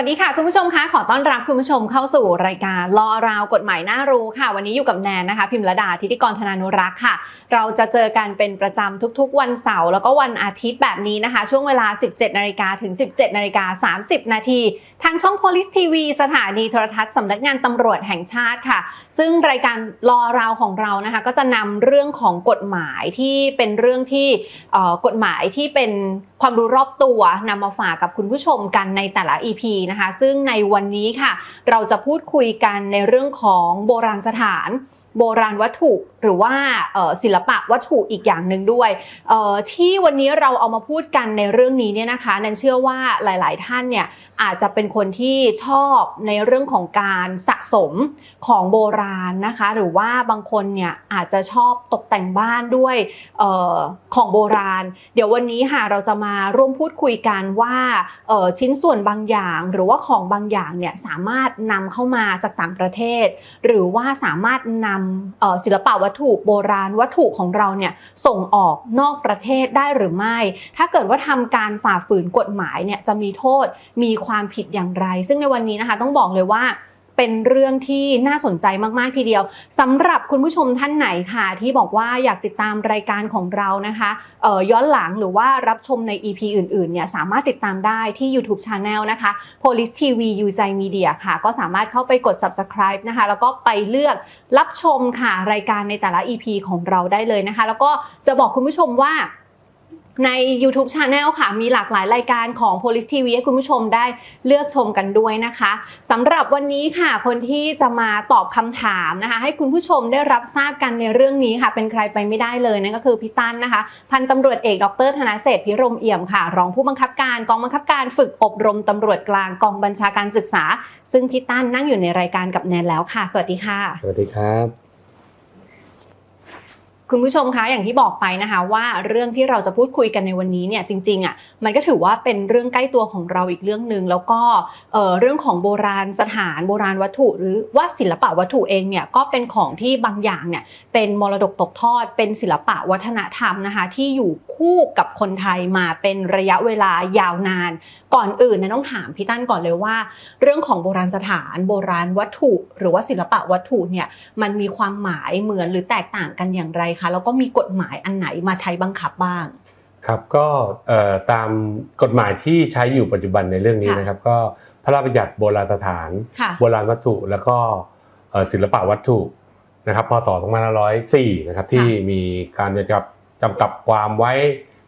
วัสดีค่ะคุณผู้ชมคะขอต้อนรับคุณผู้ชมเข้าสู่รายการลอราวกฎหมายน่ารู้ค่ะ วันนี้อยู่กับแนนนะคะ พิมรดาธิติกรธนานุรักษ์ค่ะ เราจะเจอกันเป็นประจำทุกๆ วันเสาร์แล้วก็วันอาทิตย์แบบนี้นะคะ ช่วงเวลา 17นาฬิกาถึง 17นาฬิกา30 นาทีทางช่อง Police TV สถานีโทรทัศน์สำนักงานตำรวจแห่งชาติค่ะ ซึ่งรายการลอราวของเรานะคะ ก็จะนำเรื่องของกฎหมายที่เป็นเรื่องที่เอ่อกฎหมายที่เป็นความรู้รอบตัวนำมาฝากกับคุณผู้ชมกันในแต่ละ EP นะคะ ซึ่งในวันนี้ค่ะ เราจะพูดคุยกันในเรื่องของโบราณสถาน โบราณวัตถุหรือว่าศิลปะวัตถุอีกอย่างหนึ่งด้วยที่วันนี้เราเอามาพูดกันในเรื่องนี้เนี่ยนะคะนันเชื่อว่าหลาย ๆ ท่านเนี่ยอาจจะเป็นคนที่ชอบในเรื่องของการสะสมของโบราณนะคะ หรือว่าบางคนเนี่ยอาจจะชอบตกแต่งบ้านด้วยออของโบราณ เดี๋ยววันนี้ค่ะเราจะมาร่วมพูดคุยกันว่าออชิ้นส่วนบางอย่างหรือว่าของบางอย่างเนี่ยสามารถนำเข้ามาจากต่างประเทศ หรือว่าสามารถนำเอ่อศิลปะวัตถุโบราณวัตถุของเราเนี่ยส่งออกนอกประเทศได้หรือไม่ ถ้าเกิดว่าทำการฝ่าฝืนกฎหมายเนี่ยจะมีโทษมีความผิดอย่างไร ซึ่งในวันนี้นะคะต้องบอกเลยว่า เป็นเรื่องที่น่าสนใจมากๆทีเดียวสำหรับคุณผู้ชมท่านไหนค่ะ ที่บอกว่าอยากติดตามรายการของเรานะคะย้อนหลังหรือว่ารับชมใน EP อื่นๆเนี่ยสามารถติดตามได้ที่ YouTube Channel นะคะ Police TV u z a i Media ค่ะ ก็สามารถเข้าไปกด subscribe นะคะ แล้วก็ไปเลือกรับชมค่ะรายการในแต่ละ EP ของเราได้เลยนะคะ แล้วก็จะบอกคุณผู้ชมว่า ใน YouTube Channel ค่ะ มีหลากหลายรายการของ Police TV ให้คุณผู้ชมได้เลือกชมกันด้วยนะคะสำหรับวันนี้ค่ะ คนที่จะมาตอบคำถามนะคะ ให้คุณผู้ชมได้รับทราบกันในเรื่องนี้ค่ะ เป็นใครไปไม่ได้เลยนั่นก็คือพี่ตั้นนะคะ พันตำรวจเอกดรธนเศษพิรมเอี่ยมค่ะ รองผู้บังคับการกองบังคับการฝึกอบรมตำรวจกลางกองบัญชาการศึกษา ซึ่งพี่ตั้นนั่งอยู่ในรายการกับแนนแล้วค่ะ สวัสดีค่ะ สวัสดีครับ คุณผู้ชมคะอย่างที่บอกไปนะคะว่าเรื่องที่เราจะพูดคุยกันในวันนี้เนี่ยจริงๆอะมันก็ถือว่าเป็นเรื่องใกล้ตัวของเราอีกเรื่องหนึ่งแล้วก็เเรื่องของโบราณสถานโบราณวัตถุ หรือว่าศิลปะวัตถุเองเนี่ยก็เป็นของที่บางอย่างเนี่ยเป็นมรดกตกทอด เป็นศิลปะวัฒนธรรมนะคะที่อยู่คู่กับคนไทยมาเป็นระยะเวลายาวนาน ก่อนอื่นนี่ยต้องถามพี่ตั้นก่อนเลยว่า เรื่องของโบราณสถานโบราณวัตถุ หรือว่าศิลปะวัตถุเนี่ยมันมีความหมายเหมือนหรือแตกต่างกันอย่างไรคะแล้วก็มีกฎหมายอันไหนมาใช้บังคับบ้าง ครับก็เอ่อตามกฎหมายที่ใช้อยู่ปัจจุบันในเรื่องนี้ค่ะนะครับ ก็พระราชบัญญัติโบราณสถานค่ะโบราณวัตถุแล้วก็เอ่อศิลปะวัตถุนะครับพศ2504นะครับที่มีการจำกัดจำกัดความไว้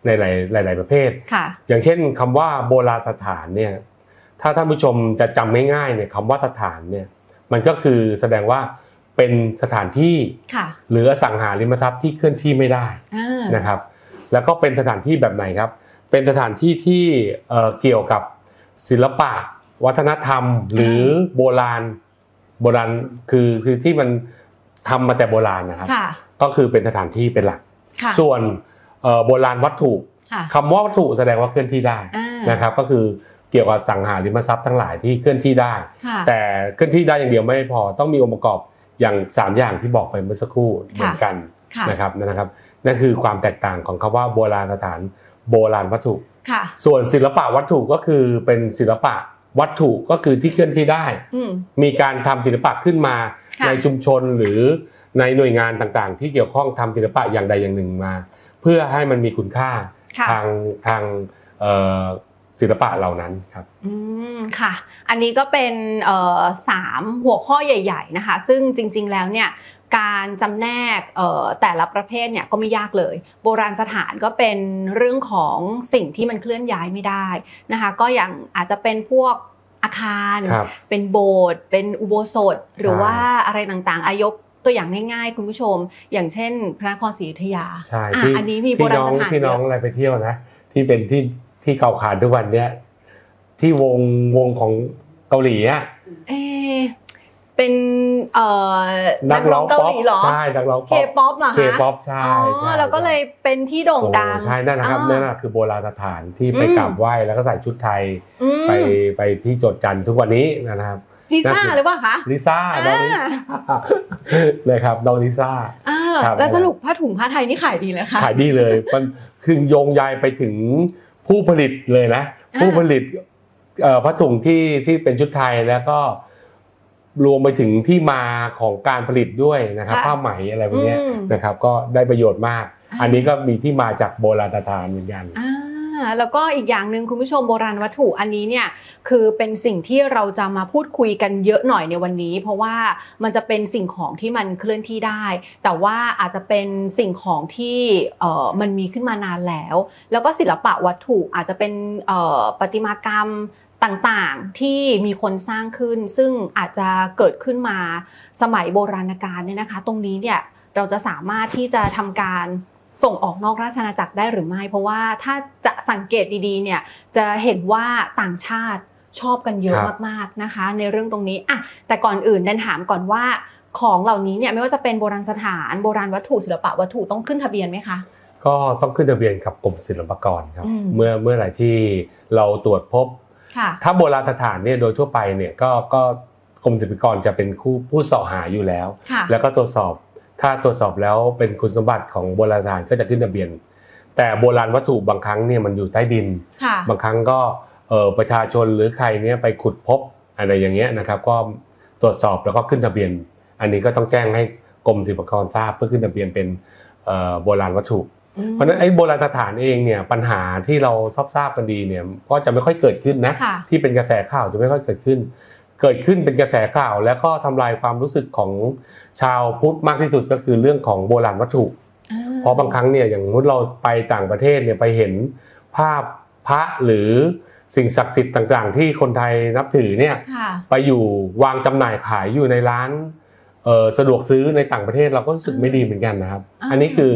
ในหลายหลายๆประเภทค่ะอย่างเช่นคำว่าโบราณสถานเนี่ยถ้าท่านผู้ชมจะจำง่ายๆเนี่ยคำว่าสถานเนี่ยมันก็คือแสดงว่า เป็นสถานที่ค่ะหรืออสังหาริมทรัพย์ที่เคลื่อนที่ไม่ได้อ่านะครับ แล้วก็เป็นสถานที่แบบไหนครับ เป็นสถานที่ที่เอ่อเกี่ยวกับศิลปะ วัฒนธรรม หรือโบราณโบราณคือคือที่มันทำมาแต่โบราณนะครับค่ะก็คือเป็นสถานที่เป็นหลักค่ะส่วนเอ่อโบราณวัตถุค่ะคำว่าวัตถุแสดงว่าเคลื่อนที่ได้อ่านะครับ ก็คือเกี่ยวกับสังหาริมทรัพย์ทั้งหลายที่เคลื่อนที่ได้ค่ะแต่เคลื่อนที่ได้อย่างเดียวไม่พอต้องมีองค์ประกอบ อย่างสามอย่างที่บอกไปเมื่อสักครู่เหมือนกันค่ะนะครับนั่นนะครับนั่นคือความแตกต่างของคำว่าโบราณสถานโบราณวัตถุค่ะส่วนศิลปะวัตถุก็คือเป็นศิลปะวัตถุก็คือที่เคลื่อนที่ได้อืมมีการทำศิลปะขึ้นมาค่ะในชุมชนหรือในหน่วยงานต่างๆ ที่เกี่ยวข้องทำศิลปะอย่างใดอย่างหนึ่งมา เพื่อให้มันมีคุณค่าค่ะทางทางเอ่อ ศิลปะเหล่านั้นครับอืมค่ะ อันนี้ก็เป็นเอ่อสามหัวข้อใหญ่ ๆ นะคะ ซึ่งจริง ๆ แล้วเนี่ยการจำแนกเอ่อแต่ละประเภทเนี่ยก็ไม่ยากเลย โบราณสถานก็เป็นเรื่องของสิ่งที่มันเคลื่อนย้ายไม่ได้นะคะ ก็อย่างอาจจะเป็นพวกอาคารครับเป็นโบสถ์เป็นอุโบสถ หรือใช่ว่าอะไรต่างๆ อายกตัวอย่างง่ายๆ คุณผู้ชม อย่างเช่น พระนครศรีอยุธยา ใช่อะที่อันนี้มีโบที่ราณน้องสถานที่น้องเยอะอะไรไปเที่ยวนะ ที่เป็นที่ ที่เก่าขานทุกวันเนี้ยที่วงวงของเกาหลีอะเอ๊ะเป็นเอ่อนักร้องเกาป๊อหปลีเหรอใช่นักร้องเคป๊อปเหรอคะเคป๊อปใช่อ๋อใช่แล้วก็เลยเป็นที่โด่งดังโอ้ใช่นั่นนะครับอ๋อนั่นนะคือโบราณสถานที่ไปอืมกราบไหว้แล้วก็ใส่ชุดไทยอืมไปไปที่โจทย์จันทร์ทุกวันนี้นะครับลิซ่าหรือเปล่าคะลิซ่าน้องลิซ่าเลยครับน้องลิซ่าอ่าครับแล้วสรุปผ้าถุงผ้าไทยนี่ขายดีเลยค่ะขายดีเลยมันคือโยงใยไปถึง ผู้ผลิตเลยนะอ่าผู้ผลิตเอ่อผ้าถุงที่ที่เป็นชุดไทยแล้วก็รวมไปถึงที่มาของการผลิตด้วยนะครับค่ะผ้าไหมอะไรพวกเนี้ยอืมนะครับ ก็ได้ประโยชน์มากอ่าอันนี้ก็มีที่มาจากโบราณสถานเหมือนกันอ่า แล้วก็อีกอย่างหนึ่งคุณผู้ชมโบราณวัตถุอันนี้เนี่ยคือเป็นสิ่งที่เราจะมาพูดคุยกันเยอะหน่อยในวันนี้ เพราะว่ามันจะเป็นสิ่งของที่มันเคลื่อนที่ได้ แต่ว่าอาจจะเป็นสิ่งของที่มันมีขึ้นมานานแล้ว แล้วก็ศิลปะวัตถุอาจจะเป็นประติมากรรมต่างๆที่มีคนสร้างขึ้น ซึ่งอาจจะเกิดขึ้นมาสมัยโบราณกาลเนี่ยนะคะ ตรงนี้เนี่ยเราจะสามารถที่จะทำการ ส่งออกนอกราชอาณาจักรได้หรือไม่ เพราะว่าถ้าจะสังเกตดีๆเนี่ยจะเห็นว่าต่างชาติชอบกันเยอะครับมากๆนะคะ ในเรื่องตรงนี้อะแต่ก่อนอื่นดันถามก่อนว่าของเหล่านี้เนี่ยไม่ว่าจะเป็นโบราณสถานโบราณวัตถุศิลปะวัตถุต้องขึ้นทะเบียนไหมคะก็ต้องขึ้นทะเบียนกับกรมศิลปากรครับอืมเมื่อเมื่อไหร่ที่เราตรวจพบค่ะถ้าโบราณสถานเนี่ยโดยทั่วไปเนี่ยก็ก็กรมศิลปากรจะเป็นผู้ผู้เสาะหาอยู่แล้วค่ะแล้วก็ตรวจสอบ ถ้าตรวจสอบแล้วเป็นคุณสมบัติของโบราณสถานก็จะขึ้นทะเบียน แต่โบราณวัตถุบางครั้งเนี่ยมันอยู่ใต้ดินค่ะบางครั้งก็เอ่อประชาชนหรือใครเนี่ยไปขุดพบอะไรอย่างเงี้ยนะครับ ก็ตรวจสอบแล้วก็ขึ้นทะเบียน อันนี้ก็ต้องแจ้งให้กรมศิลปากรทราบเพื่อขึ้นทะเบียนเป็นเอ่อโบราณวัตถุ เพราะฉะนั้นไอ้โบราณสถานเองเนี่ยปัญหาที่เราทราบทราบกันดีเนี่ยก็จะไม่ค่อยเกิดขึ้นนะค่ะที่เป็นกระแสข่าวจะไม่ค่อยเกิดขึ้น เกิดขึ้นเป็นกระแสข่าว แล้วก็ทำลายความรู้สึกของชาวพุทธมากที่สุดก็คือเรื่องของโบราณวัตถุอ่เพราะบางครั้งเนี่ยอย่างสมมติเราไปต่างประเทศเนี่ยไปเห็นภาพพระหรือสิ่งศักดิ์สิทธิ์ต่างๆ ที่คนไทยนับถือเนี่ยค่ะไปอยู่วางจำหน่ายขายอยู่ในร้านเอ่อสะดวกซื้อในต่างประเทศเราก็รู้สึกไม่ดีเหมือนกันนะครับอ่าอันนี้คือ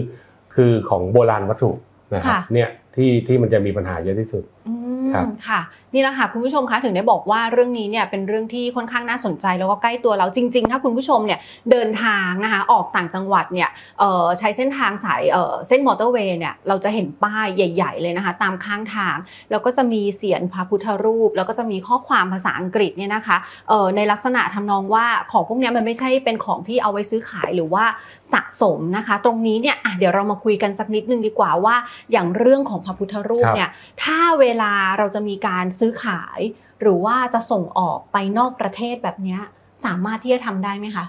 คือของโบราณวัตถุนะครับค่ะเนี่ยที่ที่มันจะมีปัญหาเยอะที่สุดอืมครับค่ะ นี่แหละค่ะคุณผู้ชมคะถึงได้บอกว่าเรื่องนี้เนี่ยเป็นเรื่องที่ค่อนข้างน่าสนใจแล้วก็ใกล้ตัวเราจริง ๆ ถ้าคุณผู้ชมเนี่ยเดินทางนะคะออกต่างจังหวัดเนี่ยเอ่อใช้เส้นทางสายเอ่อเส้นมอเตอร์เวย์เนี่ยเราจะเห็นป้ายใหญ่ ๆ เลยนะคะ ตามข้างทาง แล้วก็จะมีเสียนพระพุทธรูป แล้วก็จะมีข้อความภาษาอังกฤษเนี่ยนะคะเอ่อในลักษณะทำนองว่าของพวกเนี้ยมันไม่ใช่เป็นของที่เอาไว้ซื้อขายหรือว่าสะสมนะคะ ตรงนี้เนี่ยอะเดี๋ยวเรามาคุยกันสักนิดนึงดีกว่าว่า อย่างเรื่องของพระพุทธรูปครับเนี่ยถ้าเวลาเราจะมีการซื้อขาย หรือว่าจะส่งออกไปนอกประเทศแบบเนี้ยสามารถที่จะทำได้ไหมคะ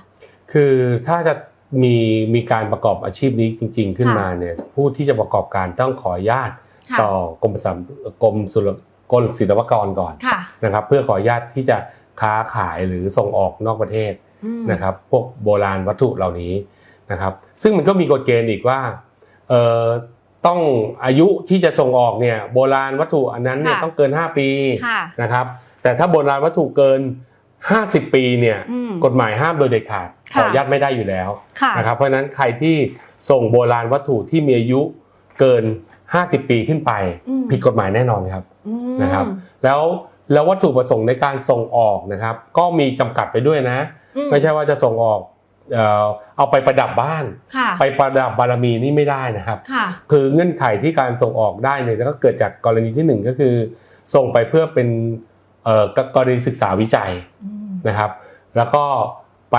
คือถ้าจะมีมีการประกอบอาชีพนี้จริง ๆ ขึ้นค่ะมาเนี่ยผู้ที่จะประกอบการต้องขออนุญาตค่ะต่อกรมสามกรมสุรกรมศิลปากรก่อนค่ะนะครับ เพื่อขออนุญาตที่จะค้าขายหรือส่งออกนอกประเทศอืมนะครับ พวกโบราณวัตถุเหล่านี้นะครับ ซึ่งมันก็มีกฎเกณฑ์อีกว่าเอ่อ ต้องอายุที่จะส่งออกเนี่ยโบราณวัตถุอันนั้นเนี่ยค่ะต้องเกิน 5 ปีค่ะนะครับ แต่ถ้าโบราณวัตถุเกิน 50 ปีเนี่ยอืมกฎหมายห้ามโดยเด็ดขาดขค่ะ ออนุญาตไม่ได้อยู่แล้วค่ะ นะครับเพราะฉะนั้นใครที่ส่งโบราณวัตถุที่มีอายุเกิน 50 ปีขึ้นไป อืม ผิดกฎหมายแน่นอนครับ อืม นะครับ แล้วแล้ววัตถุประสงค์ในการส่งออกนะครับ ก็มีจำกัดไปด้วยนะ อืไม่ใช่ว่าจะส่งออก เอ่อเอาไปประดับบ้านค่ะไปประดับบารมีนี่ไม่ได้นะครับค่ะคือเงื่อนไขที่การส่งออกได้เนี่ยก็เกิดจากกรณีที่หนึ่งก็คือ ส่งไปเพื่อเป็นเอ่อกรณีศึกษาวิจัยอืมนะครับ แล้วก็ไป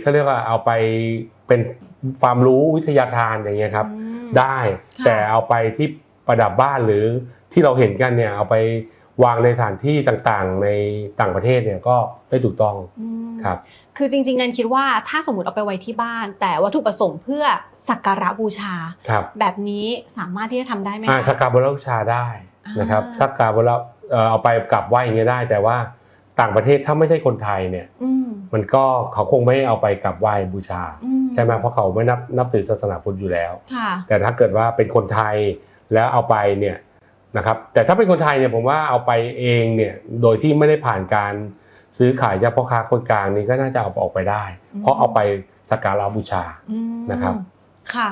เขาเรียกว่าเอาไปเป็นความรู้วิทยาทานอย่างเงี้ยครับอืมได้ค่ะแต่เอาไปที่ประดับบ้านหรือที่เราเห็นกันเนี่ยเอาไปวางในสถานที่ต่างๆ ในต่างประเทศเนี่ยก็ไม่ถูกต้องอืมครับ คือจริงๆนันคิดว่าถ้าสมมติเอาไปไว้ที่บ้าน แต่วัตถุประสงค์เพื่อสักการะบูชา ครับแบบนี้สามารถที่จะทำได้ไหมอ่าคะ สักการะบูชาได้นะครับอ่า สักการะเอ่อเอาไปกลับไหว้อย่างเงี้ยได้ แต่ว่าต่างประเทศถ้าไม่ใช่คนไทยเนี่ย อืมมันก็เขาคงไม่เอาไปกลับไหว้บูชา อืใช่ไหมเพราะเขาไม่นับนับถือศาสนาพุทธอยู่แล้ว ค่ะ แต่ถ้าเกิดว่าเป็นคนไทยแล้วเอาไปเนี่ยนะครับแต่ถ้าเป็นคนไทยเนี่ยผมว่าเอาไปเองเนี่ยโดยที่ไม่ได้ผ่านการ ซื้อขายจากพ่อค้าคนกลางนี่ก็น่าจะเอาออกไปได้อืมเพราะเอาไปสักการะบูชาอืมนะครับค่ะ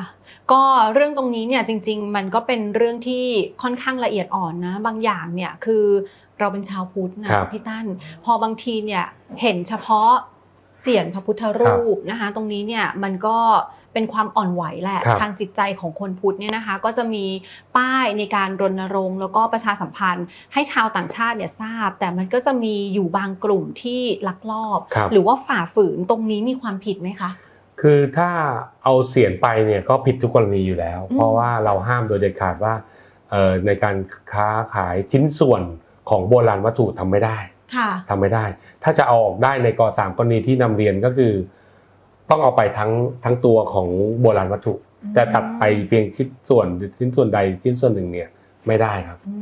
ก็เรื่องตรงนี้เนี่ยจริง ๆ มันก็เป็นเรื่องที่ค่อนข้างละเอียดอ่อนนะ บางอย่างเนี่ยคือเราเป็นชาวพุทธนะครับพี่ตั้นพอบางทีเนี่ยเห็นเฉพาะเสียนพระพุทธรูปนะคะ ตรงนี้เนี่ยมันก็ เป็นความอ่อนไหวแหละครับทางจิตใจของคนพุทธเนี่ยนะคะ ก็จะมีป้ายในการรณรงค์แล้วก็ประชาสัมพันธ์ ให้ชาวต่างชาติเนี่ยทราบ แต่มันก็จะมีอยู่บางกลุ่มที่ลักลอบครับหรือว่าฝ่าฝืนตรงนี้มีความผิดไหมคะคือถ้าเอาเสียนไปเนี่ยก็ผิดทุกกรณีอยู่แล้วอืมเพราะว่าเราห้ามโดยเด็ดขาดว่าเอ่อในการค้าขายชิ้นส่วนของโบราณวัตถุทำไม่ได้ค่ะทำไม่ได้ ถ้าจะเอาออกได้ในกสามกรณีที่นำเรียนก็คือ ต้องเอาไปทั้งทั้งตัวของโบราณวัตถุ แต่ตัดไปเพียงชิ้นส่วนชิ้นส่วนใดชิ้นส่วนหนึ่งเนี่ยไม่ได้ครับอื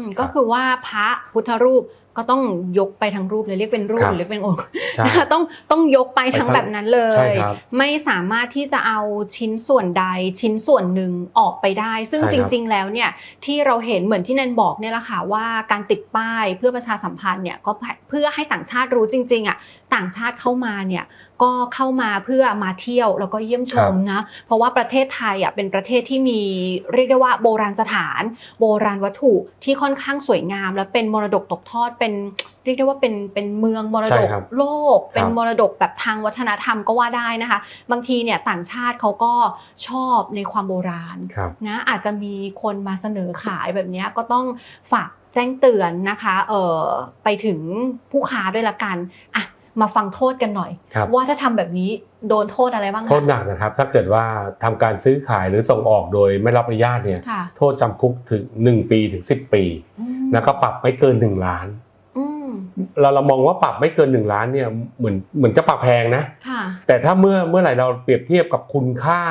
มก็คือว่าพระพุทธรูปก็ต้องยกไปทั้งรูปเลยเรียกเป็นรูปครับหรือเรียกเป็นองค์ใช่นะคะต้องต้องยกไปทั้งไปทั้งแบบนั้นเลใช่ยครับไม่สามารถที่จะเอาชิ้นส่วนใดชิ้นส่วนหนึ่งออกไปได้ ซึ่งใช่จครับริง ๆ แล้วเนี่ยที่เราเห็นเหมือนที่แนนบอกเนี่ยแหละค่ะว่าการติดป้ายเพื่อประชาสัมพันธ์เนี่ยก็เพื่อให้ต่างชาติรู้จริงๆอะต่างชาติเข้ามาเนี่ย ก็เข้ามาเพื่อมาเที่ยวแล้วก็เยี่ยมชมนะเพราะว่าประเทศไทยอะเป็นประเทศที่มีเรียกได้ว่าโบราณสถาน โบราณวัตถุที่ค่อนข้างสวยงาม และเป็นมรดกตกทอดเป็นเรียกได้ว่าเป็นเป็นเมืองมรใช่ดกครับโลก เป็นครับมรดกแบบทางวัฒนธรรมก็ว่าได้นะคะ บางทีเนี่ยต่างชาติเขาก็ชอบในความโบราณครับนะอาจจะมีคนมาเสนอขายแบบเนี้ยก็ต้องฝากแจ้งเตือนนะคะเออไปถึงผู้ค้าด้วยละกันอะ มาฟังโทษกันหน่อยครับว่าถ้าทำแบบนี้โดนโทษอะไรบ้างคะโทษหนักนะครับ ถ้าเกิดว่าทำการซื้อขายหรือส่งออกโดยไม่รับอนุญาตเนี่ยค่ะโทษจำคุกถึง 1 ปีถึง 10 ปีอืมแล้วก็ปรับไม่เกิน 1 ล้านอืมเราเรามองว่าปรับไม่เกิน1ล้านเนี่ยเหมือนเหมือนจะปรับแพงนะค่ะแต่ถ้าเมื่อเมื่อไหร่เราเปรียบเทียบกับคุณค่า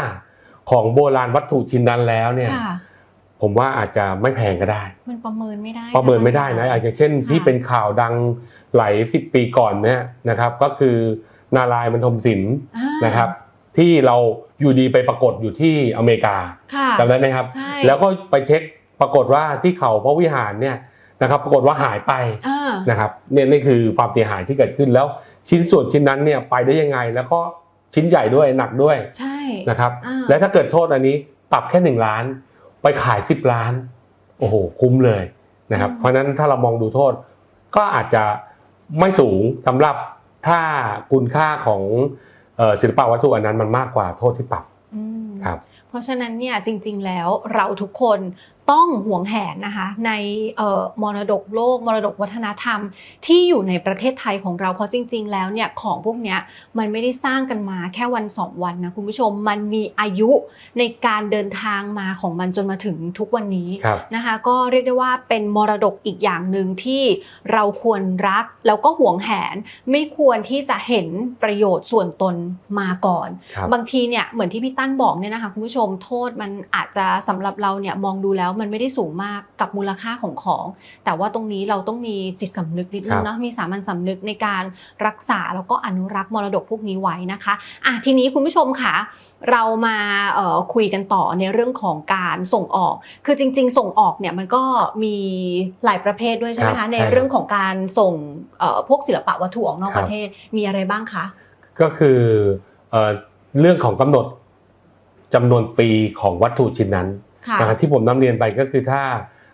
ของโบราณวัตถุชิ้นนั้นแล้วเนี่ยค่ะ ผมว่าอาจจะไม่แพงก็ได้ มันประเมินไม่ได้ ประเมินไม่ได้นะคอาจจะเช่นที่เป็นข่าวดังหลายสิบปีก่อนเนี่ยนะครับ ก็คือนา รายณ์บรรทมศิลป์อ่านะครับ ที่เราอยู่ดีไปปรากฏอยู่ที่อเมริกาค่ะจำได้ไหมครับใช่แล้วก็ไปเช็คปรากฏว่าที่เขาพระวิหารเนี่ยนะครับ ปรากฏว่าหายไปอ่านะครับเนี่ยนี่คือความเสียหายที่เกิดขึ้นแล้วชิ้นส่วนชิ้นนั้นเนี่ยไปได้ยังไง แล้วก็ชิ้นใหญ่ด้วยหนักด้วยใช่นะครับอ่าและถ้าเกิดโทษอันนี้ปรับแค่หนึ่งล้าน ไปขายสิบล้าน โอ้โห คุ้มเลยนะครับ เพราะฉะนั้นถ้าเรามองดูโทษ ก็อาจจะไม่สูงสำหรับถ้าคุณค่าของเอ่อศิลปะวัตถุอันนั้นมันมากกว่าโทษที่ปรับอืมครับเพราะฉะนั้นเนี่ยจริง ๆ แล้วเราทุกคนต้องหวงแหนนะคะในเอ่อมรดกโลก มรดกวัฒนธรรม ที่อยู่ในประเทศไทยของเราเพราะจริง ๆ แล้วเนี่ยของพวกเนี้ยมันไม่ได้สร้างกันมาแค่วันสองวันนะคุณผู้ชมมันมีอายุในการเดินทางมาของมันจนมาถึงทุกวันนี้ครับนะคะก็เรียกได้ว่าเป็นมรดกอีกอย่างหนึ่งที่เราควรรักแล้วก็หวงแหนไม่ควรที่จะเห็นประโยชน์ส่วนตนมาก่อนครับบางทีเนี่ยเหมือนที่พี่ตั้นบอกเนี่ยนะคะคุณผู้ชมโทษมันอาจจะสำหรับเราเนี่ยมองดูแล้วมันไม่ได้สูงมากกับมูลค่าของของ แต่ว่าตรงนี้เราต้องมีจิตสำนึกนิดนึงเนาะมีสามัญสำนึกในการรักษาแล้วก็อนุรักษ์มรดกพวกนี้ไว้นะคะอะทีนี้คุณผู้ชมค่ะ เรามาเอ่อคุยกันต่อในเรื่องของการส่งออก คือจริง ๆ ส่งออกเนี่ยมันก็มีหลายประเภทด้วยใช่ไหมครัคะบในใช่ครับเรื่องของการส่งเอ่อพวกศิลปะวัตถุออกนอกครับประเทศมีอะไรบ้างคะก็คือเอ่อเรื่องของกำหนดจำนวนปีของวัตถุชิ้นนั้นค่ะ นะครับที่ผมนำเรียนไปก็คือถ้า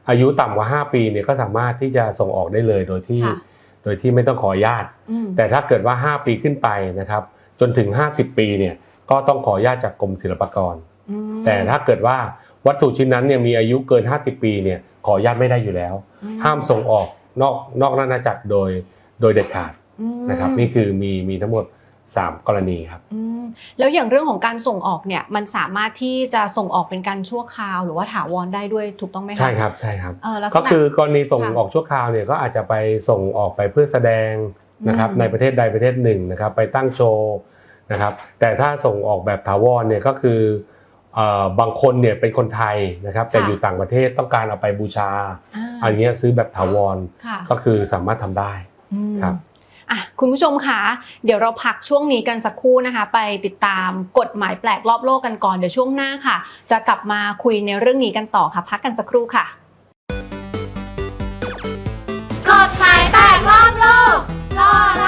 อายุต่ำกว่า 5 ปีเนี่ยก็สามารถที่จะส่งออกได้เลยโดยที่ค่ะโดยที่ไม่ต้องขออนุญาตอืมแต่ถ้าเกิดว่า 5 ปีขึ้นไปนะครับ จนถึง 50 ปีเนี่ยก็ต้องขออนุญาตจากกรมศิลปากรอืมแต่ถ้าเกิดว่าวัตถุชิ้นนั้นเนี่ยมีอายุเกิน 50 ปีเนี่ยขออนุญาตไม่ได้อยู่แล้วอืห้ามส่งออกนอกนอกราชอาณาจักรโดยโดยเด็ดขาดอืมนะครับนี่คือมีมีทั้งหมด 3 กรณีครับอืมแล้วอย่างเรื่องของการส่งออกเนี่ยมันสามารถที่จะส่งออกเป็นการชั่วคราว หรือว่าถาวรได้ด้วยถูกต้องไหมคะใช่ครับใช่ครับเออลัษณะก็คือกรณีส่งค่ะออกชั่วคราวเนี่ยก็อาจจะไปส่งออกไปเพื่อแสดงนะครับอืมในประเทศใดประเทศหนึ่งนะครับไปตั้งโชว์นะครับแต่ถ้าส่งออกแบบถาวรเนี่ยก็คือเอ่อบางคนเนี่ยเป็นคนไทยนะครับแต่อยู่ต่างประเทศต้องการเอาไปบูชาอ่าอันเนี้ยซื้อแบบถาวรค่ะก็คือสามารถทำได้อืมครับ อะคุณผู้ชมคะเดี๋ยวเราพักช่วงนี้กันสักครู่นะคะ ไปติดตามกฎหมายแปลกรอบโลกกันก่อนเดี๋ยวช่วงหน้าค่ะ จะกลับมาคุยในเรื่องนี้กันต่อค่ะ พักกันสักครู่ค่ะกฎหมายแปลกรอบโลกรอ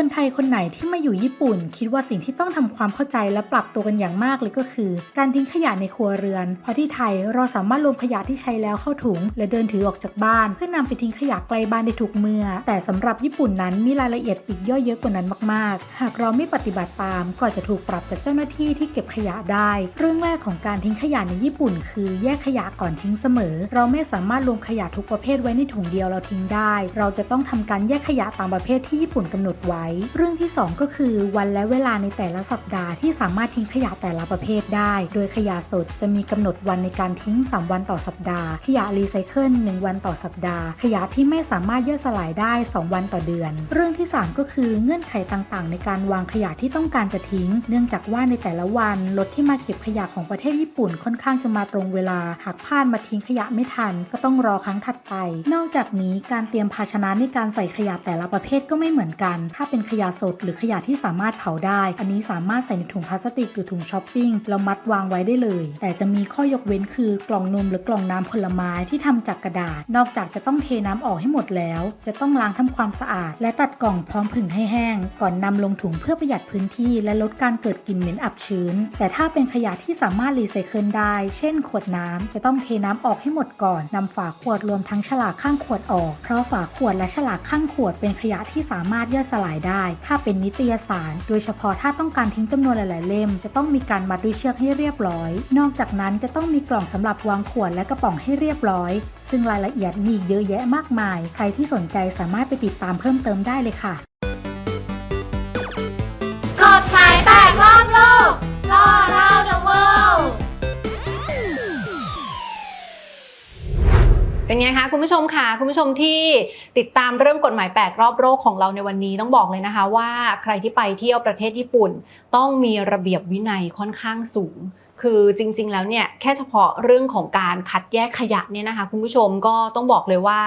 คนไทยคนไหนที่มาอยู่ญี่ปุ่น คิดว่าสิ่งที่ต้องทำความเข้าใจและปรับตัวกันอย่างมากเลยก็คือ การทิ้งขยะในครัวเรือน เพราะที่ไทยเราสามารถรวมขยะที่ใช้แล้วเข้าถุง และเดินถือออกจากบ้าน เพื่อนำไปทิ้งขยะไกลบ้านได้ทุกเมื่อ แต่สำหรับญี่ปุ่นนั้นมีรายละเอียดปีกย่อยเยอะกว่านั้นมากๆ หากเราไม่ปฏิบัติตามก็จะถูกปรับจากเจ้าหน้าที่ที่เก็บขยะได้ เรื่องแรกของการทิ้งขยะในญี่ปุ่น คือแยกขยะก่อนทิ้งเสมอ เราไม่สามารถรวมขยะทุกประเภทไว้ในถุงเดียวเราทิ้งได้ เราจะต้องทำการแยกขยะตามประเภทที่ญี่ปุ่นกำหนดไว้เรื่องที่ 2 ก็คือ วันและเวลาในแต่ละสัปดาห์ที่สามารถทิ้งขยะแต่ละประเภทได้ โดยขยะสดจะมีกำหนดวันในการทิ้ง 3 วันต่อสัปดาห์ ขยะรีไซเคิล1วันต่อสัปดาห์ ขยะที่ไม่สามารถย่อยสลายได้ 2 วันต่อเดือน เรื่องที่ 3 ก็คือเงื่อนไขต่างๆ ในการวางขยะที่ต้องการจะทิ้ง เนื่องจากว่าในแต่ละวันรถที่มาเก็บขยะของประเทศญี่ปุ่นค่อนข้างจะมาตรงเวลา หากพลาดมาทิ้งขยะไม่ทัน ก็ต้องรอครั้งถัดไป นอกจากนี้การเตรียมภาชนะในการใส่ขยะแต่ละประเภทก็ไม่เหมือนกัน ถ้าเป็นขยะสด หรือขยะที่สามารถเผาได้ อันนี้สามารถใส่ในถุงพลาสติกหรือถุงช้อปปิ้งแล้วมัดวางไว้ได้เลย แต่จะมีข้อยกเว้นคือกล่องนมหรือกล่องน้ำผลไม้ที่ทำจากกระดาษ นอกจากจะต้องเทน้ำออกให้หมดแล้ว จะต้องล้างทำความสะอาด และตัดกล่องพร้อมผึ่งให้แห้ง ก่อนนำลงถุงเพื่อประหยัดพื้นที่ และลดการเกิดกลิ่นเหม็นอับชื้น แต่ถ้าเป็นขยะที่สามารถรีไซเคิลได้ เช่น ขวดน้ำจะต้องเทน้ำออกให้หมดก่อนนำฝาขวดรวมทั้งฉลากข้างขวดออก เพราะฝาขวดและฉลากข้างขวดเป็นขยะที่สามารถย่อยสลายได้ ถ้าเป็นนิตยสาร โดยเฉพาะถ้าต้องการทิ้งจำนวนหลาย ๆ เล่ม จะต้องมีการมัดด้วยเชือกให้เรียบร้อย นอกจากนั้นจะต้องมีกล่องสำหรับวางขวดและกระป๋องให้เรียบร้อย ซึ่งรายละเอียดมีเยอะแยะมากมาย ใครที่สนใจสามารถไปติดตามเพิ่มเติมได้เลยค่ะ เป็นไงคะคุณผู้ชมค่ะคุณผู้ชมที่ติดตามเรื่องกฎหมายแปลกรอบโลกของเราในวันนี้ต้องบอกเลยนะคะ ว่าใครที่ไปเที่ยวประเทศญี่ปุ่น ต้องมีระเบียบวินัยค่อนข้างสูง คือจริง ๆ แล้วเนี่ยแค่เฉพาะเรื่องของการคัดแยกขยะเนี่ยนะคะคุณผู้ชมก็ต้องบอกเลยว่า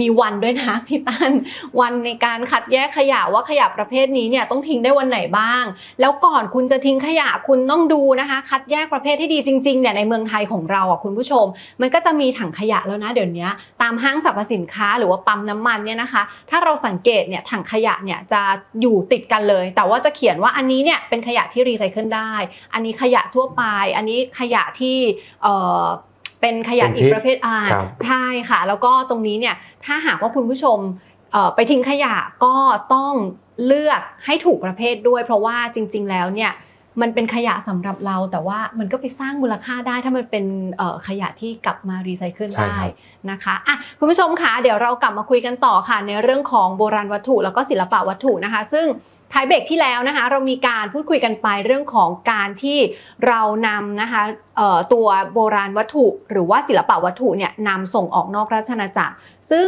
มีวันด้วยนะพี่ตั้นวันในการคัดแยกขยะว่าขยะประเภทนี้เนี่ยต้องทิ้งได้วันไหนบ้าง แล้วก่อนคุณจะทิ้งขยะคุณต้องดูนะคะ คัดแยกประเภทที่ดีจริงๆเนี่ยในเมืองไทยของเราอะคุณผู้ชม มันก็จะมีถังขยะแล้วนะเดี๋ยวนี้ตามห้างสรรพสินค้าหรือว่าปั๊มน้ำมันเนี่ยนะคะ ถ้าเราสังเกตเนี่ยถังขยะเนี่ยจะอยู่ติดกันเลย แต่ว่าจะเขียนว่าอันนี้เนี่ยเป็นขยะที่รีไซเคิลได้ อันนี้ขยะทั่วไป อันนี้ขยะที่เอ่อเป็นขยะอีกประเภทอ่าครับใช่ค่ะ แล้วก็ตรงนี้เนี่ยถ้าหากว่าคุณผู้ชมเอ่อไปทิ้งขยะก็ต้องเลือกให้ถูกประเภทด้วย เพราะว่าจริง ๆ แล้วเนี่ยมันเป็นขยะสำหรับเราแต่ว่ามันก็ไปสร้างมูลค่าได้ถ้ามันเป็นเอ่อขยะที่กลับมารีไซเคิลใช่ได้ครับนะคะอะคุณผู้ชมคะเดี๋ยวเรากลับมาคุยกันต่อค่ะในเรื่องของโบราณวัตถุแล้วก็ศิลปะวัตถุนะคะ ซึ่ง ท้ายเบรกที่แล้วนะคะเรามีการพูดคุยกันไปเรื่องของการที่เรานำนะคะตัวโบราณวัตถุหรือว่าศิลปะวัตถุเนี่ยนำส่งออกนอกราชอาณาจักร ซึ่ง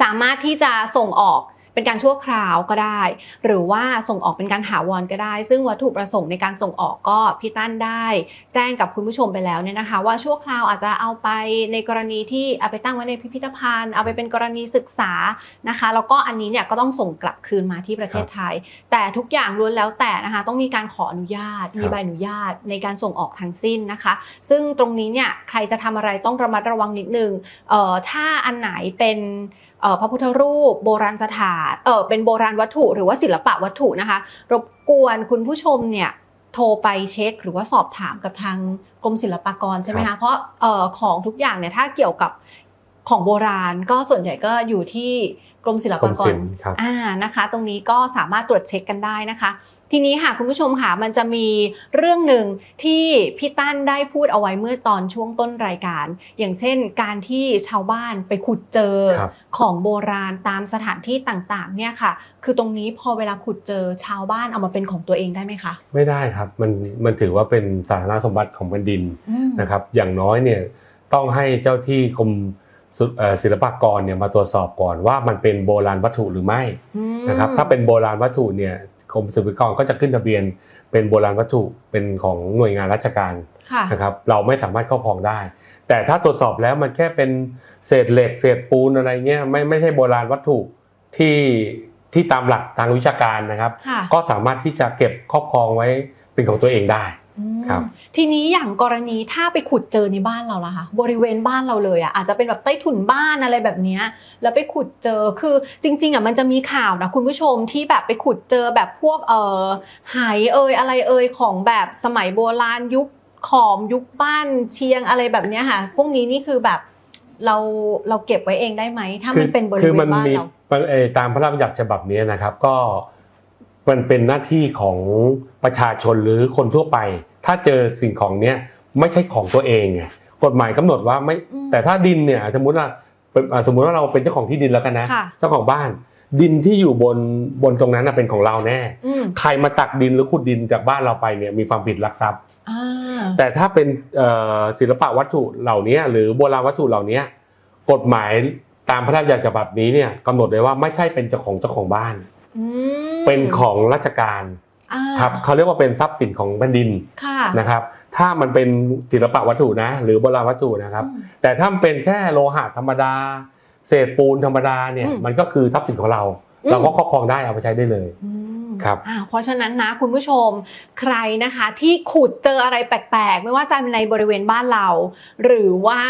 สามารถที่จะส่งออก เป็นการชั่วคราวก็ได้ หรือว่าส่งออกเป็นการถาวรก็ได้ ซึ่งวัตถุประสงค์ในการส่งออกก็พี่ตั้นได้ แจ้งกับคุณผู้ชมไปแล้วเนี่ยนะคะ ว่าชั่วคราวอาจจะเอาไปในกรณีที่เอาไปตั้งไว้ในพิพิธภัณฑ์ เอาไปเป็นกรณีศึกษานะคะ แล้วก็อันนี้เนี่ยก็ต้องส่งกลับคืนมาที่ประเทศไทย แต่ทุกอย่างล้วนแล้วแต่นะคะต้องมีการขออนุญาตมีใบอนุญาตในการส่งออกทั้งสิ้นนะคะ ซึ่งตรงนี้เนี่ยใครจะทำอะไรต้องระมัดระวังนิดนึงเอ่อถ้าอันไหนเป็นเอ่อ พระพุทธรูป โบราณสถานเออเป็นโบราณวัตถุหรือว่าศิลปะวัตถุนะคะ รบกวนคุณผู้ชมเนี่ยโทรไปเช็คหรือว่าสอบถามกับทางกรมศิลปากรใช่ไหมครัคะบเพราะเอ่อของทุกอย่างเนี่ยถ้าเกี่ยวกับของโบราณก็ส่วนใหญ่ก็อยู่ที่กรมศิลกรปามกศิรลป์ครับอ่านะคะ ตรงนี้ก็สามารถตรวจเช็คกันได้นะคะ ทีนี้ค่ะคุณผู้ชมค่ะมันจะมีเรื่องหนึ่งที่พี่ตั้นได้พูดเอาไว้เมื่อตอนช่วงต้นรายการ อย่างเช่น การที่ชาวบ้านไปขุดเจอครับของโบราณตามสถานที่ต่างๆเนี่ยค่ะ คือตรงนี้พอเวลาขุดเจอชาวบ้านเอามาเป็นของตัวเองได้ไหมคะ ไม่ได้ครับมันมันถือว่าเป็นสาธารณสมบัติของแผ่นดินอืมนะครับ อย่างน้อยเนี่ยต้องให้เจ้าที่กรมสุเอ่อศิลปากรเนี่ยมาตรวจสอบก่อนว่ามันเป็นโบราณวัตถุหรือไม่อืมนะครับถ้าเป็นโบราณวัตถุเนี่ย กรมศิลปากรก็จะขึ้นทะเบียนเป็นโบราณวัตถุเป็นของหน่วยงานราชการค่ะนะครับเราไม่สามารถครอบครองได้ แต่ถ้าตรวจสอบแล้วมันแค่เป็นเศษเหล็กเศษปูนอะไรเงี้ยไม่ไม่ใช่โบราณวัตถุที่ที่ตามหลักทางวิชาการนะครับค่ะก็สามารถที่จะเก็บครอบครองไว้เป็นของตัวเองได้อืม ครับทีนี้อย่างกรณีถ้าไปขุดเจอในบ้านเราล่ะคะบริเวณบ้านเราเลยอะอาจจะเป็นแบบใต้ถุนบ้านอะไรแบบเนี้ยแล้วไปขุดเจอคือจริง ๆอะมันจะมีข่าวนะคุณผู้ชมที่แบบไปขุดเจอแบบพวกเอ่อไหเอ่ยอะไรเอ่ยของแบบสมัยโบราณยุคขอมยุคบ้านเชียงอะไรแบบเนี้ยค่ะพวกนี้นี่คือแบบเราเราเก็บไว้เองได้ไหมถ้ามันเป็นบริคือเวมัณบ้านมีเราเอ่อตามพระราชบัญญัติฉบับนี้นะครับก็ มันเป็นหน้าที่ของประชาชนหรือคนทั่วไป ถ้าเจอสิ่งของเนี้ยไม่ใช่ของตัวเองไงกฎหมายกำหนดว่าไม่อืมแต่ถ้าดินเนี่ยสมมติว่าเป็นอ่าสมมติว่าเราเป็นเจ้าของที่ดินแล้วกันนะค่ะเจ้าของบ้าน ดินที่อยู่บนบนตรงนั้นน่ะเป็นของเราแน่อืมใครมาตักดินหรือขุดดินจากบ้านเราไปเนี่ยมีความผิดลักทรัพย์อ่าแต่ถ้าเป็นเอ่อศิลปะวัตถุเหล่านี้หรือโบราณวัตถุเหล่านี้กฎหมายตามพระราชบัญญัติฉบับนี้เนี่ยกำหนดไว้ว่าไม่ใช่เป็นเจ้าของเจ้าของบ้านอืม เป็นของราชการอ่าครับเขาเรียกว่าเป็นทรัพย์สินของแผ่นดินค่ะนะครับ ถ้ามันเป็นศิลปะวัตถุนะ หรือโบราณวัตถุนะครับอืมแต่ถ้ามันเป็นแค่โลหะธรรมดา เศษปูนธรรมดาเนี่ยอืมมันก็คือทรัพย์สินของเราอืมเราก็ครอบครองได้เอาไปใช้ได้เลยอืม ครับอ่าเพราะฉะนั้นนะคุณผู้ชมใครนะคะที่ขุดเจออะไรแปลกๆ ไม่ว่าจะในบริเวณบ้านเรา หรือว่า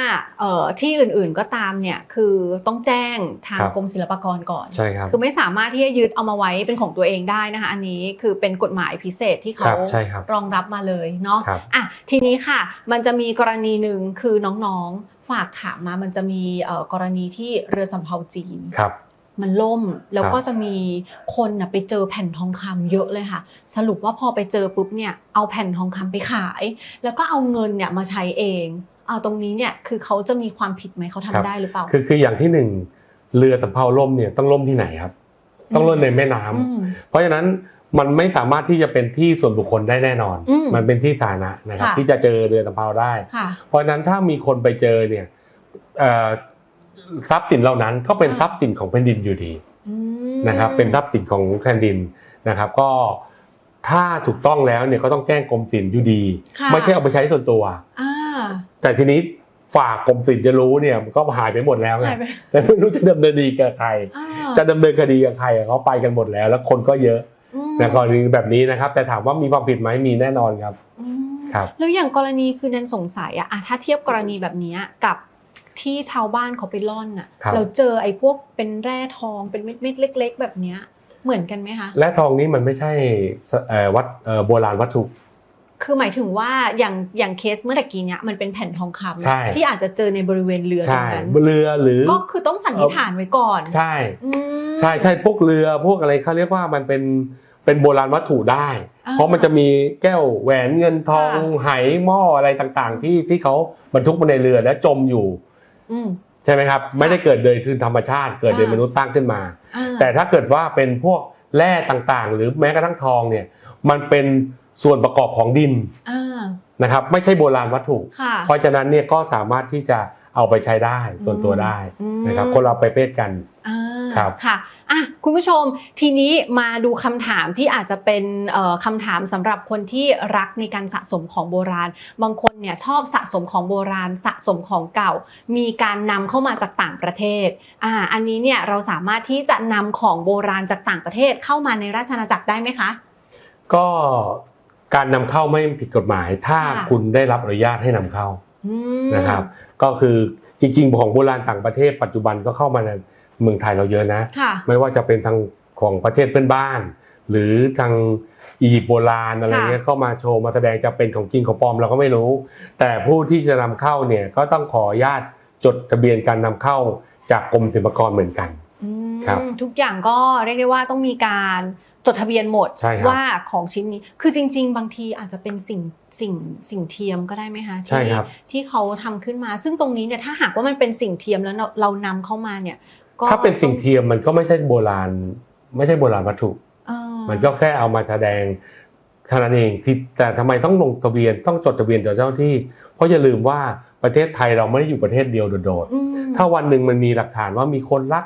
เอ่อที่อื่นๆก็ตามเนี่ยคือต้องแจ้งทางครับกรมศิลปากรก่อนใช่ครับคือไม่สามารถที่จะยึดเอามาไว้เป็นของตัวเองได้นะคะ อันนี้คือเป็นกฎหมายพิเศษที่คเขารับใช่ครับรองรับมาเลยเนาะครับอะทีนี้ค่ะมันจะมีกรณีหนึ่งคือน้องๆฝากถามมามันจะมีเอ่อกรณีที่เรือสำเภาจีนครับ มันล่มแล้วครับก็จะมีคนน่ะไปเจอแผ่นทองคำเยอะเลยค่ะ สรุปว่าพอไปเจอปุ๊บเนี่ยเอาแผ่นทองคำไปขาย แล้วก็เอาเงินเนี่ยมาใช้เองเอาตรงนี้เนี่ยคือเขาจะมีความผิดไหมเขาทำได้หรือเปล่า คือคืออย่างที่หนึ่งเรือสำเภาล่มเนี่ยต้องล่มที่ไหนครับ ต้องล่มในแม่น้ำอืมเพราะฉะนั้นมันไม่สามารถที่จะเป็นที่ส่วนบุคคลได้แน่นอนอืมมันเป็นที่สาธารณะนะครับค่ะที่จะเจอเรือสำเภาได้ค่ะเพราะฉะนั้นถ้ามีคนไปเจอเนี่ยเอ่อ ทรัพย์สินเหล่านั้นก็เป็นอ่าทรัพย์สินของแผ่นดินอยู่ดีอืมนะครับเป็นทรัพย์สินของแผ่นดินนะครับ ก็ถ้าถูกต้องแล้วเนี่ยก็ต้องแจ้งกรมศิลป์อยู่ดีค่ะไม่ใช่เอาไปใช้ส่วนตัวอ่าแต่ทีนี้ฝากกรมศิลป์จะรู้เนี่ยมันก็หายไปหมดแล้วไงหายไปแต่ไม่รู้จะดำเนินคดีกับใครอ่าจะดำเนินคดีกับใครอะเขาไปกันหมดแล้ว แล้วคนก็เยอะอืมในกรณีแบบนี้นะครับ แต่ถามว่ามีความผิดไหมมีแน่นอนครับอืมครับแล้วอย่างกรณีคือนันสงสัยอะอะถ้าเทียบกรณีแบบเนี้ยกับ ที่ชาวบ้านเขาไปล่อนอะครับเราเจอไอ้พวกเป็นแร่ทองเป็นเม็ดๆเล็ก ๆ แบบเนี้ยเหมือนกันไหมคะและทองนี้มันไม่ใช่สเอ่อวัดเอ่อโบราณวัตถุคือหมายถึงว่าอย่างอย่างเคสเมื่อตะกี้เนี้ยมันเป็นแผ่นทองคำใช่ที่อาจจะเจอในบริเวณเรือตรใช่งนั้นเรือหรือก็คือต้องสันนิษฐานไว้ก่อน ใช่อืมใช่ใช่พวกเรือพวกอะไรเขาเรียกว่ามันเป็นเป็นโบราณวัตถุได้อ่าเพราะมันจะมีแก้วแหวนเงินทองค่ะไหหม้ออะไรต่างๆ ที่ที่เขาบรรทุกมาในเรือและจมอยู่อืม ใช่ไหมครับ ไม่ได้เกิดโดยธรรมชาติ เกิดโดยอ่ามมนุษย์สร้างขึ้นมาอ่าแต่ถ้าเกิดว่าเป็นพวกแร่ต่างๆ หรือแม้กระทั่งทองเนี่ย มันเป็นส่วนประกอบของดินอ่านะครับ ไม่ใช่โบราณวัตถุค่ะเพราะฉะนั้นเนี่ยก็สามารถที่จะเอาไปใช้ได้ส่วนตัวได้อืมนะครับ คนเราไปเพศกันอ่า ครับค่ะอะคุณผู้ชมทีนี้มาดูคำถามที่อาจจะเป็นเอ่อคำถามสำหรับคนที่รักในการสะสมของโบราณ บางคนเนี่ยชอบสะสมของโบราณ สะสมของเก่า มีการนำเข้ามาจากต่างประเทศอ่าอันนี้เนี่ยเราสามารถที่จะนำของโบราณจากต่างประเทศเข้ามาในราชอาณาจักรได้ไหมคะ ก็การนำเข้าไม่ผิดกฎหมาย ถ้าค่ะคุณได้รับอนุญาตให้นำเข้าอืมนะครับ ก็คือจริงๆ ของโบราณต่างประเทศ ปัจจุบันก็เข้ามาใน เมืองไทยเราเยอะนะค่ะไม่ว่าจะเป็นทางของประเทศเพื่อนบ้าน หรือทางอียิปต์โบราณอะไรเงี้ยก็มาโชว์มาแสดงจะเป็นของจริงของปลอมเราก็ไม่รู้ แต่ผู้ที่จะนำเข้าเนี่ยก็ต้องขออนุญาตจดทะเบียนการนำเข้าจากกรมศิลปากรเหมือนกันอืมครับทุกอย่างก็เรียกได้ว่าต้องมีการจดทะเบียนหมดใช่ครับว่าของชิ้นนี้คือจริง ๆ บางทีอาจจะเป็นสิ่งสิ่งสิ่งเทียมก็ได้ไหมคะใช่ที่ครับที่เขาทำขึ้นมา ซึ่งตรงนี้เนี่ยถ้าหากว่ามันเป็นสิ่งเทียมแล้วเราเรานำเข้ามาเนี่ยก็ ถ้าเป็นสิ่งเทียมมันก็ไม่ใช่โบราณ ไม่ใช่โบราณวัตถุเอ่อมันก็แค่เอามาแสดงเท่านั้นเองที่แต่ทำไมต้องลงทะเบียนต้องจดทะเบียนต่อเจ้าหน้าที่ เพราะอย่าลืมว่าประเทศไทยเราไม่ได้อยู่ประเทศเดียวโดดอืมๆถ้าวันหนึ่งมันมีหลักฐานว่ามีคนรัก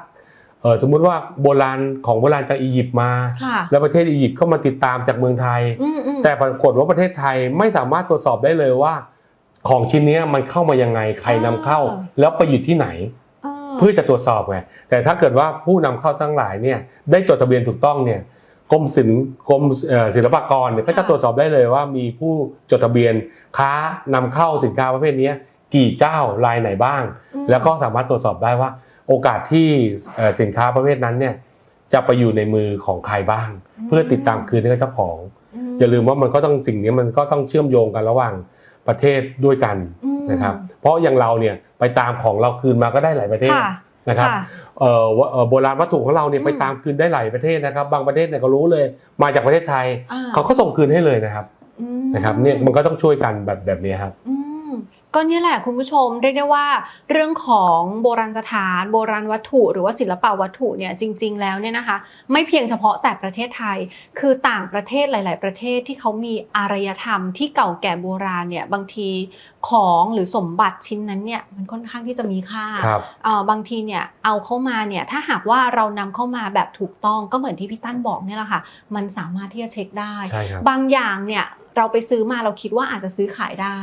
เออสมมุติว่าโบราณของโบราณจากอียิปต์มาค่ะแล้วประเทศอียิปต์ก็มาติดตามจากเมืองไทยอืมอืมแต่ปรากฏว่าประเทศไทยไม่สามารถตรวจสอบได้เลยว่า ของชิ้นเนี้ยมันเข้ามายังไงใครนำเข้า แล้วไปอยู่ที่ไหนเออเพื่อจะตรวจสอบไงแต่ถ้าเกิดว่าผู้นำเข้าทั้งหลายเนี่ยได้จดทะเบียนถูกต้องเนี่ยกรมศิลป์กรมเอ่อศิลปากรเนี่ยก็จะตรวจสอบได้เลยว่ามีผู้จดทะเบียนค้านำเข้าสินค้าประเภทเนี้ยกี่เจ้ารายไหนบ้างอืมแล้วก็สามารถตรวจสอบได้ว่า โอกาสที่เอ่อสินค้าประเภทนั้นเนี่ยจะไปอยู่ในมือของใครบ้าง เพื่อติดตามคืนให้กับเจ้าของมอย่าลืมว่ามันก็ต้องสิ่งนี้มันก็ต้องเชื่อมโยงกันระหว่าง ประเทศด้วยกันอืมนะครับเพราะอย่างเราเนี่ยไปตามของเราคืนมาก็ได้หลายประเทศค่ะนะครับค่ะเอ่อวะเอ่อโบราณวัตถุของเราเนี่ยอืมไปตามคืนได้หลายประเทศนะครับ บางประเทศเนี่ยก็รู้เลย มาจากประเทศไทยอ่เขาก็ส่งคืนให้เลยนะครับอืมนะครับเนี่ยมันก็ต้องช่วยกันแบบแบบนี้ครับอืม ก็เนี่ยแหละคุณผู้ชมเรียกได้ว่า เรื่องของโบราณสถาน โบราณวัตถุ หรือว่าศิลปะวัตถุเนี่ยจริง ๆ แล้วเนี่ยนะคะ ไม่เพียงเฉพาะแต่ประเทศไทย คือต่างประเทศหลาย ๆ ประเทศที่เขามีอารยธรรมที่เก่าแก่โบราณเนี่ยบางทีของหรือสมบัติชิ้นนั้นเนี่ยมันค่อนข้างที่จะมีค่าครับเอ่อบางทีเนี่ยเอาเข้ามาเนี่ยถ้าหากว่าเรานำเข้ามาแบบถูกต้องก็เหมือนที่พี่ตั้นบอกเนี่ยแหละค่ะ มันสามารถที่จะเช็คได้ใช่ครับบางอย่างเนี่ย เราไปซื้อมาเราคิดว่าอาจจะซื้อขายได้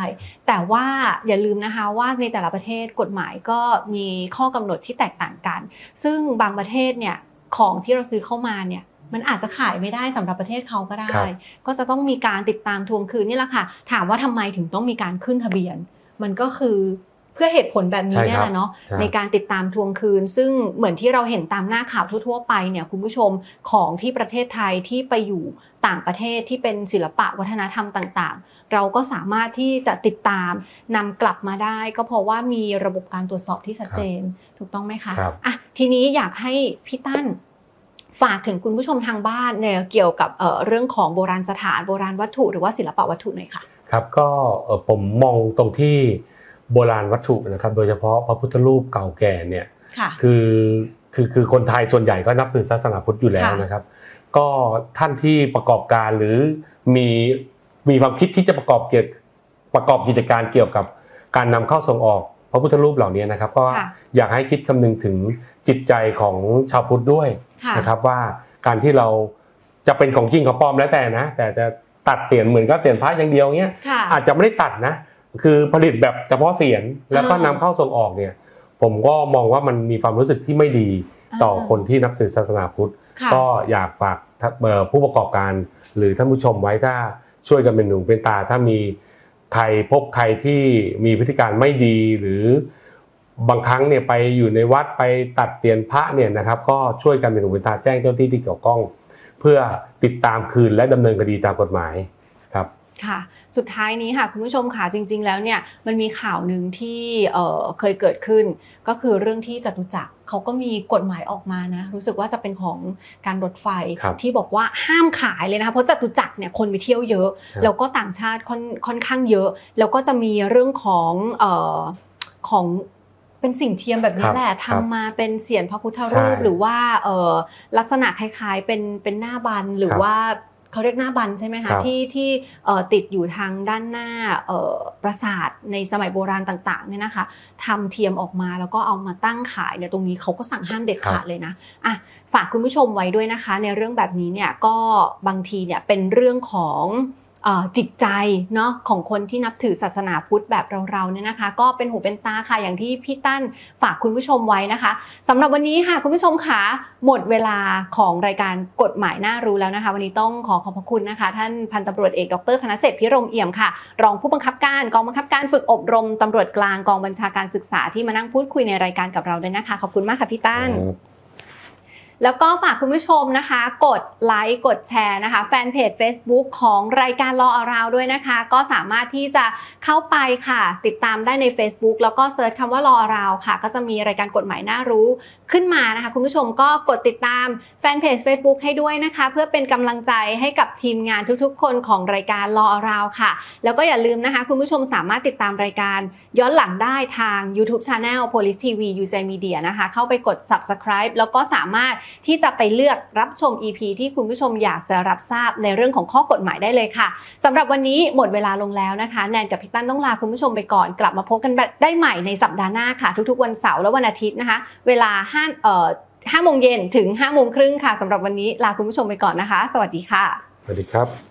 แต่ว่าอย่าลืมนะคะว่าในแต่ละประเทศกฎหมายก็มีข้อกำหนดที่แตกต่างกัน ซึ่งบางประเทศเนี่ยของที่เราซื้อเข้ามาเนี่ยมันอาจจะขายไม่ได้สำหรับประเทศเขาก็ได้ครับก็จะต้องมีการติดตามทวงคืนนี่แหละค่ะ ถามว่าทำไมถึงต้องมีการขึ้นทะเบียน มันก็คือเพื่อเหตุผลแบบนี้ใช่เนี่ยคแหรับละเนาะใช่ในการติดตามทวงคืน ซึ่งเหมือนที่เราเห็นตามหน้าข่าวทั่ว ๆ ไปเนี่ยคุณผู้ชมของที่ประเทศไทยที่ไปอยู่ต่างประเทศที่เป็นศิลปะวัฒนธรรมต่าง ๆ เราก็สามารถที่จะติดตามนำกลับมาได้ ก็เพราะว่ามีระบบการตรวจสอบที่ชัดเจนถูกต้องไหมคะครับอะทีนี้อยากให้พี่ตั้นฝากถึงคุณผู้ชมทางบ้านเนี่ยเกี่ยวกับเอ่อเรื่องของโบราณสถานโบราณวัตถุ หรือว่าศิลปะวัตถุหน่อยค่ะครับก็เอ่อผมมองตรงที่ โบราณวัตถุนะครับ โดยเฉพาะพระพุทธรูปเก่าแก่เนี่ยค่ะคือคือคือคนไทยส่วนใหญ่ก็นับถือศาสนาพุทธอยู่แล้วค่ะนะครับ ก็ท่านที่ประกอบการหรือมีมีความคิดที่จะประกอบเกี่ยวประกอบกิจการเกี่ยวกับการนำเข้าส่งออกพระพุทธรูปเหล่านี้นะครับ ก็ค่ะอยากให้คิดคำนึงถึงจิตใจของชาวพุทธด้วยค่ะนะครับว่าการที่เราจะเป็นของจริงของปลอมแล้วแต่นะ แต่จะตัดเสียนเหมือนก็เสียนพระอย่างเดียวเงี้ยค่ะอาจจะไม่ได้ตัดนะ คือผลิตแบบเฉพาะเสียงแล้วก็อ่านำเข้าส่งออกเนี่ย ผมก็มองว่ามันมีความรู้สึกที่ไม่ดีต่ออาคนที่นับถือศาสนาพุทธค่ะก็อยากฝากท่านเอ่อผู้ประกอบการหรือท่านผู้ชมไว้ถ้าช่วยกันเป็นหนูเป็นตา ถ้ามีใครพบใครที่มีพฤติการไม่ดีหรือบางครั้งเนี่ยไปอยู่ในวัดไปตัดเตียนพระเนี่ยนะครับ ก็ช่วยกันเป็นหนูเป็นตาแจ้งเจ้าที่ที่เกี่ยวข้อง เพื่อติดตามคืนและดำเนินคดีตามกฎหมายครับค่ะ สุดท้ายนี้ค่ะคุณผู้ชมค่ะจริง ๆ แล้วเนี่ยมันมีข่าวหนึ่งที่เอ่อเคยเกิดขึ้น ก็คือเรื่องที่จตุจักรเขาก็มีกฎหมายออกมานะรู้สึกว่าจะเป็นของการรถไฟครับที่บอกว่าห้ามขายเลยนะคะเพราะจตุจักรเนี่ยคนไปเที่ยวเยอะครับแล้วก็ต่างชาติค่อนค่อนข้างเยอะ แล้วก็จะมีเรื่องของเอ่อของเป็นสิ่งเทียมแบบนี้ครับแหละครับทำมาเป็นเสียนพระพุทธรูปใช่หรือว่าเอ่อลักษณะคล้ายๆเป็นเป็นหน้าบันหรือครับว่า เขาเรียกหน้าบันใช่ไหมครัคะบที่ที่เอ่อติดอยู่ทางด้านหน้าเอ่อปราสาทในสมัยโบราณต่างๆเนี่ยนะคะทำเทียมออกมาแล้วก็เอามาตั้งขายเนี่ยตรงนี้เขาก็สั่งห้ามเด็ดขาดเลยนะอะฝากคุณผู้ชมไว้ด้วยนะคะ ในเรื่องแบบนี้เนี่ยก็บางทีเนี่ยเป็นเรื่องของเอ่อ จิตใจเนาะของคนที่นับถือศาสนาพุทธแบบเราๆเนี่ยนะคะ ก็เป็นหูเป็นตาค่ะอย่างที่พี่ตั้นฝากคุณผู้ชมไว้นะคะสำหรับวันนี้ค่ะคุณผู้ชมค่ะหมดเวลาของรายการกฎหมายน่ารู้แล้วนะคะ วันนี้ต้องขอขอบพระคุณนะคะ ท่านพันตำรวจเอกดรธนเศษพิรมเอี่ยมค่ะ รองผู้บังคับการกองบังคับการฝึกอบรมตำรวจกลางกองบัญชาการศึกษาที่มานั่งพูดคุยในรายการกับเราด้วยนะคะ ขอบคุณมากค่ะพี่ตั้น แล้วก็ฝากคุณผู้ชมนะคะ กดไลค์กดแชร์นะคะ แฟนเพจ Facebook ของรายการรออราวด้วยนะคะ ก็สามารถที่จะเข้าไปค่ะ ติดตามได้ใน Facebook แล้วก็เซิร์ชคำว่ารออราวค่ะ ก็จะมีรายการกฎหมายน่ารู้ ขึ้นมานะคะคุณผู้ชมก็กดติดตามแฟนเพจ Facebook ให้ด้วยนะคะ เพื่อเป็นกำลังใจให้กับทีมงานทุกๆ คนของรายการรออราวค่ะ แล้วก็อย่าลืมนะคะ คุณผู้ชมสามารถติดตามรายการย้อนหลังได้ทาง YouTube Channel Police TV u s a Media นะคะ เข้าไปกด Subscribe แล้วก็สามารถที่จะไปเลือกรับชม EP ที่คุณผู้ชมอยากจะรับทราบในเรื่องของข้อกฎหมายได้เลยค่ะสำหรับวันนี้หมดเวลาลงแล้วนะคะ แนนกับพี่ตั้นต้องลาคุณผู้ชมไปก่อน กลับมาพบกันได้ใหม่ในสัปดาห์หน้าค่ะ ทุกๆ วันเสาร์และวันอาทิตย์นะคะ เวลา5เอ่อ5โมงเย็นถึง5โมงครึ่งค่ะสำหรับวันนี้ลาคุณผู้ชมไปก่อนนะคะ สวัสดีค่ะ สวัสดีครับ